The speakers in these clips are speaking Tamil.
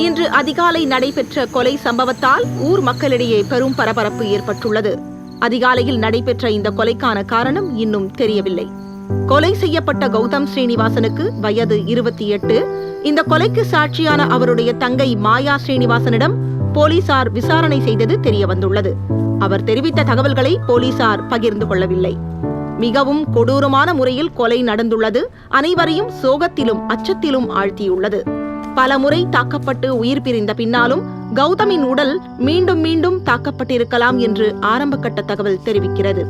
இன்று அதிகாலை நடைபெற்ற கொலை சம்பவத்தால் ஊர் மக்களிடையே பெரும் பரபரப்பு ஏற்பட்டுள்ளது. அதிகாலையில் நடைபெற்ற இந்த கொலைக்கான காரணம் இன்னும் தெரியவில்லை. கொலை செய்யப்பட்ட கௌதம் ஸ்ரீனிவாசனுக்கு வயது இருபத்தி எட்டு. இந்த கொலைக்கு சாட்சியான அவருடைய தங்கை மாயா ஸ்ரீனிவாசனிடம் போலீசார் விசாரணை செய்தது தெரிய வந்துள்ளது அவர் தெரிவித்த தகவல்களை போலீசார் பகிர்ந்து கொள்ளவில்லை. மிகவும் கொடூரமான முறையில் கொலை நடந்துள்ளது. அனைவரையும் சோகத்திலும் அச்சத்திலும் ஆழ்த்தியுள்ளது. பல முறை தாக்கப்பட்டு உயிர் பிரிந்த பின்னாலும் கௌதமின் உடல் மீண்டும் மீண்டும் தாக்கப்பட்டிருக்கலாம் என்று ஆரம்பகட்ட தகவல் தெரிவிக்கிறது.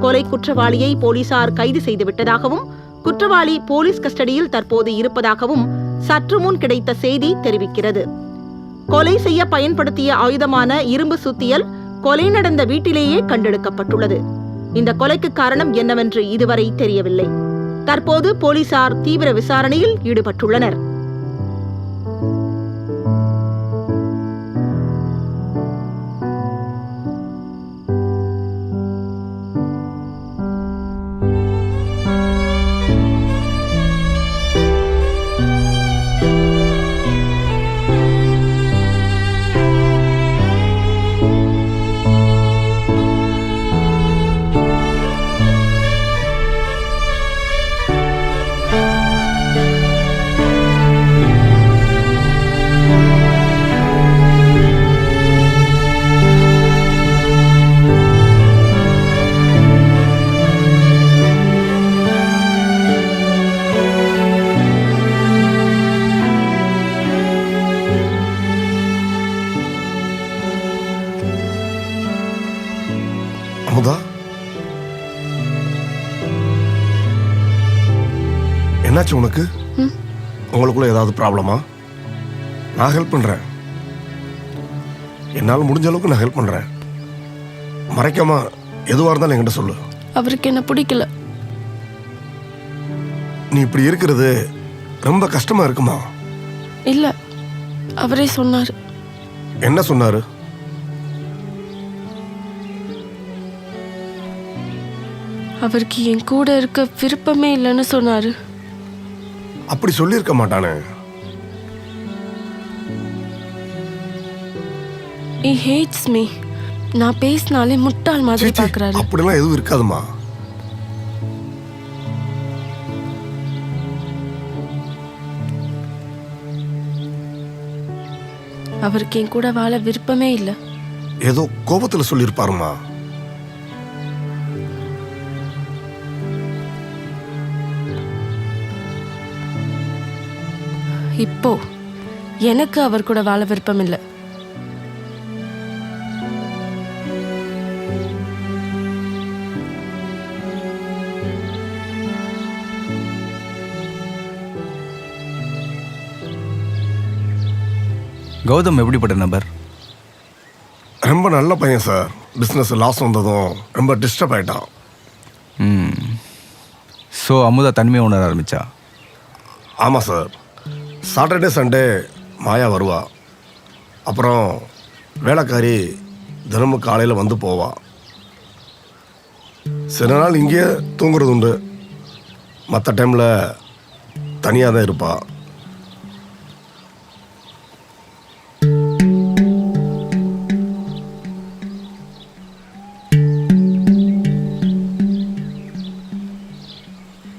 கொலை குற்றவாளியை போலீசார் கைது செய்துவிட்டதாகவும் குற்றவாளி போலீஸ் கஸ்டடியில் தற்போது இருப்பதாகவும் சற்று முன் கிடைத்த செய்தி தெரிவிக்கிறது. கொலை செய்ய பயன்படுத்திய ஆயுதமான இரும்பு சுத்தியல் கொலை நடந்த வீட்டிலேயே கண்டெடுக்கப்பட்டுள்ளது. இந்த கொலைக்கு காரணம் என்னவென்று இதுவரை தெரியவில்லை. தற்போது போலீசார் தீவிர விசாரணையில் ஈடுபட்டுள்ளனர். அமுதா என்னாச்சு உனக்கு? உங்களுக்குள்ள ஏதாவது ப்ராப்ளமா? நான் ஹெல்ப் பண்றேன். என்னால் முடிஞ்ச அளவுக்கு நான் ஹெல்ப் பண்றேன். மறைக்காம எதுவாக இருந்தாலும் என்கிட்ட சொல்லு. அவருக்கு என்ன பிடிக்கல. நீ இப்படி இருக்கிறது ரொம்ப கஷ்டமா இருக்குமா? இல்ல அவரே சொன்னார். என்ன சொன்னாரு? அவருக்கு என் கூட இருக்க விருப்பமே இல்லைன்னு சொன்னாரு. அப்படி சொல்லியிருக்க மாட்டானே. He hates me. நான் பேசினாலே முட்டாள் மாதிரி சீ, பார்க்கறாரு. அப்படிலாம் எதுவும் இருக்காதுமா? அவருக்கு என் கூட வாழ விருப்பமே இல்லை. ஏதோ கோபத்துல சொல்லியிருப்பாருமா? இப்போ எனக்கு அவர் கூட வாழ விருப்பம் இல்லை கௌதம் எப்படிப்பட்ட நபர்? ரொம்ப நல்ல பையன் சார். பிஸ்னஸ் லாஸ் வந்ததும் ரொம்ப டிஸ்டர்ப் ஆயிட்டான். ம். ஸோ அமுதா தனிமையை உணர ஆரம்பிச்சா? ஆமாம் சார். சாட்டர்டே சண்டே மாயா வருவா. அப்புறம் வேலைக்காரி தினமும் காலையில் வந்து போவா. சில நாள் இங்கேயே தூங்குறது உண்டு மற்ற டைமில் தனியாக தான் இருப்பாள்